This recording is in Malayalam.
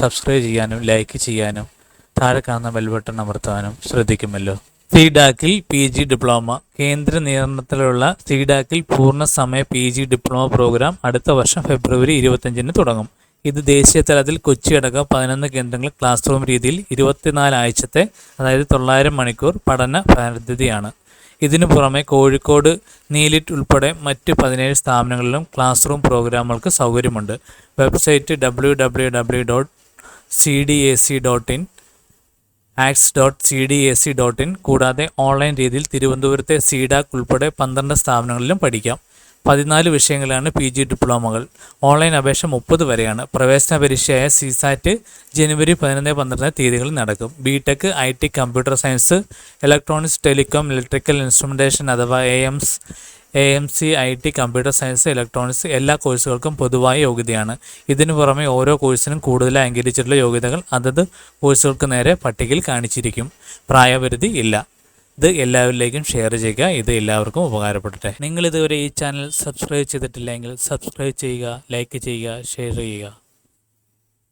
സബ്സ്ക്രൈബ് ചെയ്യാനും ലൈക്ക് ചെയ്യാനും താഴെ കാണുന്ന ബെൽബട്ടൺ അമർത്താനും ശ്രദ്ധിക്കുമല്ലോ. സിഡാക്കിൽ പി ജി ഡിപ്ലോമ കേന്ദ്ര നിയന്ത്രണത്തിലുള്ള സീഡാക്കിൽ പൂർണസമയ പി ജി ഡിപ്ലോമ പ്രോഗ്രാം അടുത്ത വർഷം ഫെബ്രുവരി ഇരുപത്തഞ്ചിന് തുടങ്ങും. ഇത് ദേശീയ തലത്തിൽ കൊച്ചി അടക്കം പതിനൊന്ന് കേന്ദ്രങ്ങൾ ക്ലാസ് റൂം രീതിയിൽ ഇരുപത്തിനാല് ആഴ്ചത്തെ അതായത് തൊള്ളായിരം മണിക്കൂർ പഠന പദ്ധതിയാണ് ഇതിനു പുറമെ കോഴിക്കോട് നീലിറ്റ് ഉൾപ്പെടെ മറ്റ് പതിനേഴ് സ്ഥാപനങ്ങളിലും ക്ലാസ് റൂം പ്രോഗ്രാമുകൾക്ക് സൗകര്യമുണ്ട്. Website W W W dot C D A C dot in acts dot C D A C dot in കൂടാതെ ഓൺലൈൻ രീതിയിൽ തിരുവനന്തപുരത്തെ സീഡാക് ഉൾപ്പെടെ പന്ത്രണ്ട് സ്ഥാപനങ്ങളിലും പഠിക്കാം. പതിനാല് വിഷയങ്ങളാണ് പി ജി ഡിപ്ലോമകൾ. ഓൺലൈൻ അപേക്ഷ മുപ്പത് വരെയാണ്. പ്രവേശന പരീക്ഷയായ സിസാറ്റ് ജനുവരി പതിനൊന്ന് പന്ത്രണ്ട് തീയതികളിൽ നടക്കും. B tech I T computer science electronics telecom electrical instrumentation അഥവാ A MS A M C I T computer science electronics എല്ലാ കോഴ്സുകൾക്കും പൊതുവായ യോഗ്യതയാണ്. ഇതിനു പുറമെ ഓരോ കോഴ്സിനും കൂടുതലായി അംഗീകരിച്ചിട്ടുള്ള യോഗ്യതകൾ അതത് കോഴ്സുകൾക്ക് നേരെ പട്ടികയിൽ കാണിച്ചിരിക്കും. പ്രായപരിധി ഇല്ല. ഇത് എല്ലാവരിലേക്കും ഷെയർ ചെയ്യുക. ഇത് എല്ലാവർക്കും ഉപകാരപ്പെടട്ടെ. നിങ്ങൾ ഇതുവരെ ഈ ചാനൽ സബ്സ്ക്രൈബ് ചെയ്തിട്ടില്ലെങ്കിൽ സബ്സ്ക്രൈബ് ചെയ്യുക ലൈക്ക് ചെയ്യുക ഷെയർ ചെയ്യുക.